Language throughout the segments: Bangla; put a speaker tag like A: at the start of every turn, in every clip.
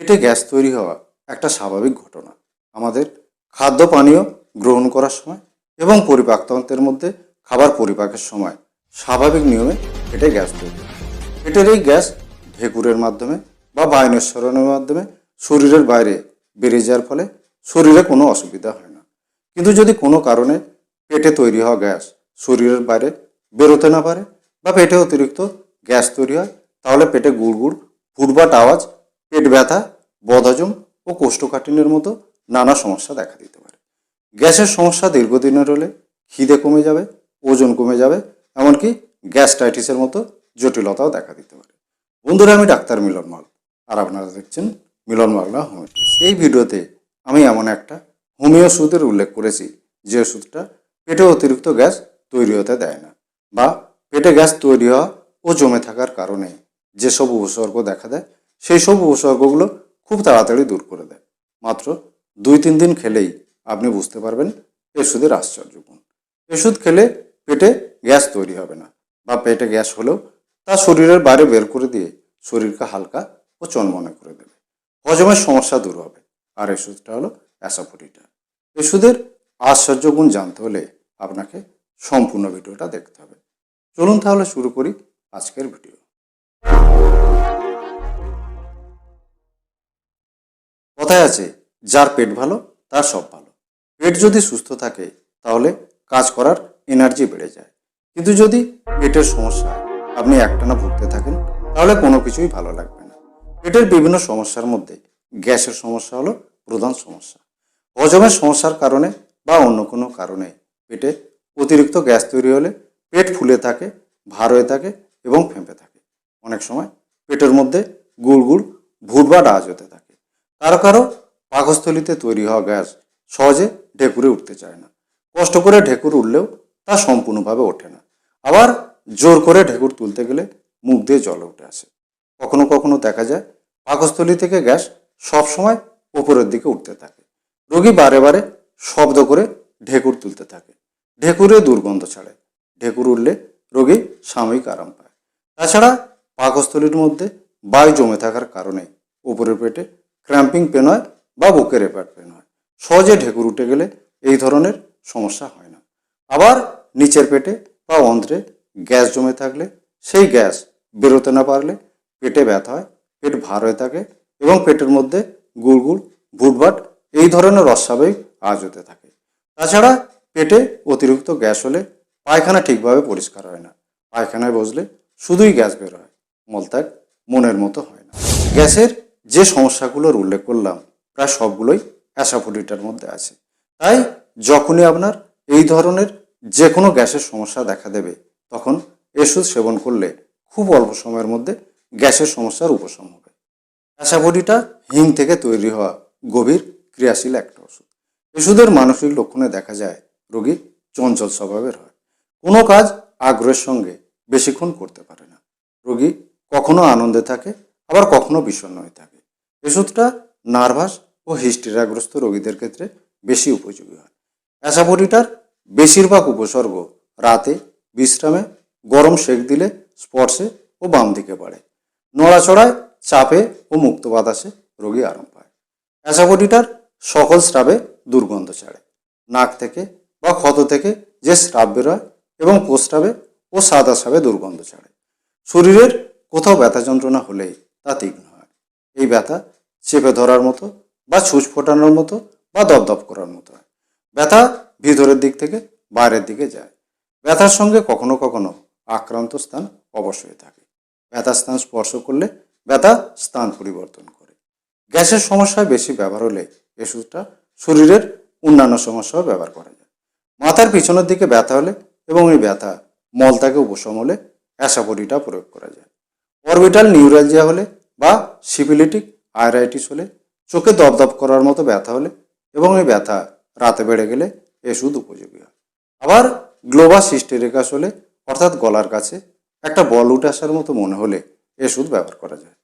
A: পেটে গ্যাস তৈরি হওয়া একটা স্বাভাবিক ঘটনা। আমাদের খাদ্য পানীয় গ্রহণ করার সময় এবং পরিপাকতন্ত্রের মধ্যে খাবার পরিপাকের সময় স্বাভাবিক নিয়মে পেটে গ্যাস তৈরি পেটের এই গ্যাস ঢেকুরের মাধ্যমে বা বায়ুনিঃসরণের মাধ্যমে শরীরের বাইরে বেরিয়ে যাওয়ার ফলে শরীরে কোনো অসুবিধা হয় না। কিন্তু যদি কোনো কারণে পেটে তৈরি হওয়া গ্যাস শরীরের বাইরে বেরোতে না পারে বা পেটে অতিরিক্ত গ্যাস তৈরি হয়, তাহলে পেটে গুড় গুড়গুড় ফুটবাট আওয়াজ পেট ব্যথা বদহজম ও কোষ্ঠকাঠিন্যের মতো নানা সমস্যা দেখা দিতে পারে। গ্যাসের সমস্যা দীর্ঘদিনের হলে খিদে কমে যাবে, ওজন কমে যাবে, এমনকি গ্যাস্ট্রাইটিসের মতো জটিলতাও দেখা দিতে পারে। বন্ধুরা, আমি ডাক্তার মিলন মাল আর আপনারা দেখছেন মিলন বাংলা হোমিওপ্যাথি। এই ভিডিওতে আমি এমন একটা হোমিও ওষুধের উল্লেখ করেছি যে ওষুধটা পেটে অতিরিক্ত গ্যাস তৈরি হতে দেয় না বা পেটে গ্যাস তৈরি হওয়া ও জমে থাকার কারণে যেসব উপসর্গ দেখা দেয় সেই সব উপসর্গগুলো খুব তাড়াতাড়ি দূর করে দেয়। মাত্র দুই তিন দিন খেলেই আপনি বুঝতে পারবেন ওষুধের আশ্চর্য গুণ। ওষুধ খেলে পেটে গ্যাস তৈরি হবে না বা পেটে গ্যাস হলেও তা শরীরের বাইরে বের করে দিয়ে শরীরকে হালকা ও চনমনে করে দেবে। হজমের সমস্যা দূর হবে। আর ওষুধটা হলো অ্যাসাফোডিটা ওষুধের আশ্চর্য গুণ জানতে হলে আপনাকে সম্পূর্ণ ভিডিওটা দেখতে হবে। চলুন তাহলে শুরু করি আজকের ভিডিও। কথায় আছে, যার পেট ভালো, তার সব ভালো। পেট যদি সুস্থ থাকে, তাহলে কাজ করার এনার্জি বেড়ে যায়। কিন্তু যদি পেটের সমস্যা, আপনি একটানা ভুগতে থাকেন, তাহলে কোনো কিছুই ভালো লাগবে না। পেটের বিভিন্ন সমস্যার মধ্যে গ্যাসের সমস্যা হলো প্রধান সমস্যা। হজমের সমস্যার কারণে বা অন্য কোনো কারণে পেটে অতিরিক্ত গ্যাস তৈরি হলে পেট ফুলে থাকে, ভার হয়ে থাকে এবং ফেঁপে থাকে। অনেক সময় পেটের মধ্যে গুড় গুড়, ভুট বা ডাজ হতে থাকে। কারও কারও পাকস্থলিতে তৈরি হওয়া গ্যাস সহজে ঢেকুরে উঠতে চায় না। কষ্ট করে ঢেকুর উঠলেও তা সম্পূর্ণভাবে ওঠে না। আবার জোর করে ঢেকুর তুলতে গেলে মুখ দিয়ে জল উঠে আসে। কখনো কখনো দেখা যায় পাকস্থলী থেকে গ্যাস সবসময় উপরের দিকে উঠতে থাকে। রোগী বারে বারে শব্দ করে ঢেকুর তুলতে থাকে। ঢেকুরে দুর্গন্ধ ছাড়ে। ঢেকুর উঠলে রোগী সাময়িক আরাম পায়। তাছাড়া পাকস্থলীর মধ্যে বায়ু জমে থাকার কারণে উপরের পেটে ক্র্যাম্পিং পেন হয় বা বুকের এপাট পেন হয় সহজে ঢেকুর উঠে গেলে এই ধরনের সমস্যা হয় না। আবার নিচের পেটে বা অন্ধ্রে গ্যাস জমে থাকলে সেই গ্যাস বেরোতে না পারলে পেটে ব্যথা হয়, পেট ভার হয়ে থাকে এবং পেটের মধ্যে গুড়গুড় ভুটভাট এই ধরনের অস্বাভাবিক আওয়াজ হতে থাকে। তাছাড়া পেটে অতিরিক্ত গ্যাস হলে পায়খানা ঠিকভাবে পরিষ্কার হয় না। পায়খানায় বসলে শুধুই গ্যাস বের হয়, মলত্যাগ মনের মতো হয় না। গ্যাসের যে সমস্যাগুলোর উল্লেখ করলাম, প্রায় সবগুলোই অ্যাসাফোডিটার মধ্যে আছে। তাই যখনই আপনার এই ধরনের যে কোনো গ্যাসের সমস্যা দেখা দেবে, তখন এষুধ সেবন করলে খুব অল্প সময়ের মধ্যে গ্যাসের সমস্যার উপশম হবে। অ্যাসাফোডিটা হিং থেকে তৈরি হওয়া গভীর ক্রিয়াশীল একটা ওষুধ। ওষুধের মানসিক লক্ষণে দেখা যায় রোগী চঞ্চল স্বভাবের হয়। কোনো কাজ আগ্রহের সঙ্গে বেশিক্ষণ করতে পারে না। রোগী কখনো আনন্দে থাকে, আবার কখনো বিষণ্ণ হয়ে থাকে। ওষুধটা নার্ভাস ও হিস্টেরিয়াগ্রস্ত রোগীদের ক্ষেত্রে বেশি উপযোগী হয়। অ্যাসাফোডিটার বেশিরভাগ উপসর্গ রাতে বিশ্রামে, গরম সেক দিলে স্পর্শে ও বাম দিকে বাড়ে। নড়াচড়ায়, চাপে ও মুক্ত বাতাসে রোগী আরাম পায়। অ্যাসাফোডিটার সকল স্রাবে দুর্গন্ধ ছাড়ে। নাক থেকে বা ক্ষত থেকে যে স্রাব বেরোয় এবং প্রস্রাবে ও সাদা স্রাবে দুর্গন্ধ ছাড়ে। শরীরের কোথাও ব্যথা যন্ত্রণা হলেই তা তীক্ষ্ণ। এই ব্যথা চেপে ধরার মতো বা ছুঁচ ফোটানোর মতো বা দপদপ করার মতো হয়। ব্যথা ভিতরের দিক থেকে বাইরের দিকে যায়। ব্যথার সঙ্গে কখনো কখনো আক্রান্ত স্থান অবশ্যই থাকে। ব্যথা স্থান স্পর্শ করলে ব্যথা স্থান পরিবর্তন করে। গ্যাসের সমস্যায় বেশি ব্যবহার হলে ওষুধটা শরীরের অন্যান্য সমস্যাও ব্যবহার করা যায়। মাথার পিছনের দিকে ব্যথা হলে এবং এই ব্যথা মলত্যাগে উপশম হলে অ্যাসাপোডিটা প্রয়োগ করা যায়। অরবিটাল নিউরালজিয়া হলে বা সিভিলিটিক আয়রাইটিস হলে চোখে দপদপ করার মতো ব্যথা হলে এবং এই ব্যথা রাতে বেড়ে গেলে ওষুধ উপযোগী হয়। আবার গ্লোবাস হিস্টেরিকাস হলে অর্থাৎ গলার কাছে একটা বল উঠে আসার মতো মনে হলে ওষুধ ব্যবহার করা যায়।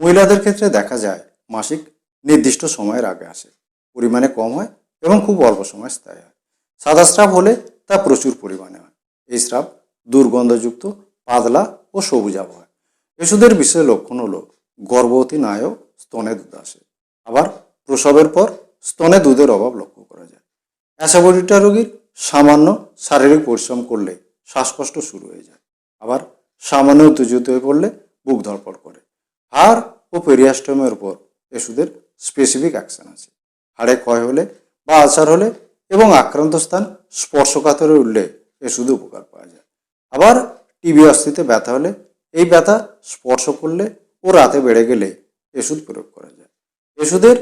A: মহিলাদের ক্ষেত্রে দেখা যায় মাসিক নির্দিষ্ট সময়ের আগে আসে, পরিমাণে কম হয় এবং খুব অল্প সময় স্থায়ী হয়। সাদা স্রাব হলে তা প্রচুর পরিমাণে হয়। এই স্রাব দুর্গন্ধযুক্ত, পাতলা ও সবুজাভ হয়। ওষুধের বিশেষ লক্ষণ হলো গর্ভবতী নায়ও স্তনে দুধ আসে আবার প্রসবের পর স্তনে দুধের অভাব লক্ষ্য করা যায় অ্যাসাবডিটা রোগীর সামান্য শারীরিক পরিশ্রম করলে শ্বাসকষ্ট শুরু হয়ে যায় আবার সামান্য উত্তেজিত হয়ে পড়লে বুক ধরপড় করে হাড় ও পেরিয়াস্টমের উপর ওষুধের স্পেসিফিক অ্যাকশন আছে হাড়ে ক্ষয় হলে বা আলসার হলে এবং আক্রান্ত স্থান স্পর্শকাতরে উঠলে ওষুধে উপকার পাওয়া যায় আবার টিবি অস্থিতে ব্যথা হলে এই ব্যথা স্পর্শ করলে ও রাতে বেড়ে গেলে ওষুধ প্রয়োগ করা যায়। ওষুধের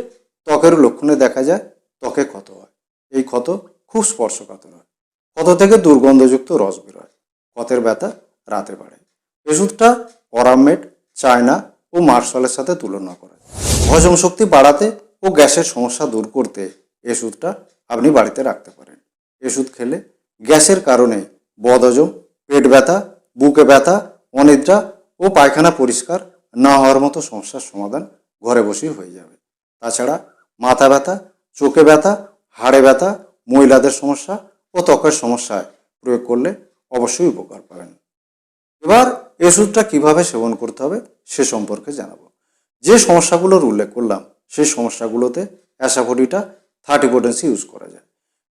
A: ত্বকের লক্ষণে দেখা যায়, ত্বকে ক্ষত হয়। এই ক্ষত খুব স্পর্শকাতর হয়। ক্ষত থেকে দুর্গন্ধযুক্ত রস বেরোয় ক্ষতের ব্যথা রাতে বাড়ে। ওষুধটা অরামমেট চায়না ও মার্শালের সাথে তুলনা করা যায়। হজম শক্তি বাড়াতে ও গ্যাসের সমস্যা দূর করতে ওষুধটা আপনি বাড়িতে রাখতে পারেন। ওষুধ খেলে গ্যাসের কারণে বদহজম, পেট ব্যথা, বুকে ব্যথা অনিদ্রা ও পায়খানা পরিষ্কার না হওয়ার মতো সমস্যার সমাধান ঘরে বসেই হয়ে যাবে। তাছাড়া মাথা ব্যথা, চোখে ব্যথা, হাড়ে ব্যথা, মহিলাদের সমস্যা ও ত্বকের সমস্যায় প্রয়োগ করলে অবশ্যই উপকার পাবেন। এবার ওষুধটা কীভাবে সেবন করতে হবে সে সম্পর্কে জানাব। যে সমস্যাগুলোর উল্লেখ করলাম, সেই সমস্যাগুলোতে অ্যাসাফোডিটা থার্টি পোটেন্সি ইউজ করা যায়।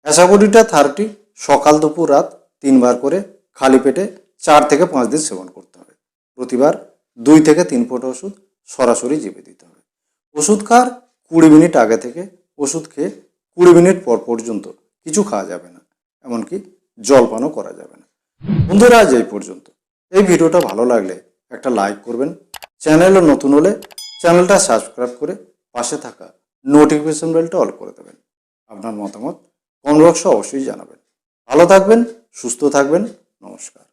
A: অ্যাসাফোডিটা থার্টি সকাল দুপুর রাত তিনবার করে খালি পেটে চার থেকে পাঁচ দিন সেবন করতে প্রতিবার দুই থেকে তিন ফোঁটা ওষুধ সরাসরি জিভে দিতে হবে। ওষুধ খাওয়ার কুড়ি মিনিট আগে থেকে ওষুধ খেয়ে কুড়ি মিনিট পর পর্যন্ত কিছু খাওয়া যাবে না, এমনকি জলপানও করা যাবে না। বন্ধুরা, আজ এই পর্যন্ত। এই ভিডিওটা ভালো লাগলে একটা লাইক করবেন। চ্যানেলে নতুন হলে চ্যানেলটা সাবস্ক্রাইব করে পাশে থাকা নোটিফিকেশন বেলটা অল করে দেবেন। আপনার মতামত কমেন্ট বক্সে অবশ্যই জানাবেন। ভালো থাকবেন, সুস্থ থাকবেন। নমস্কার।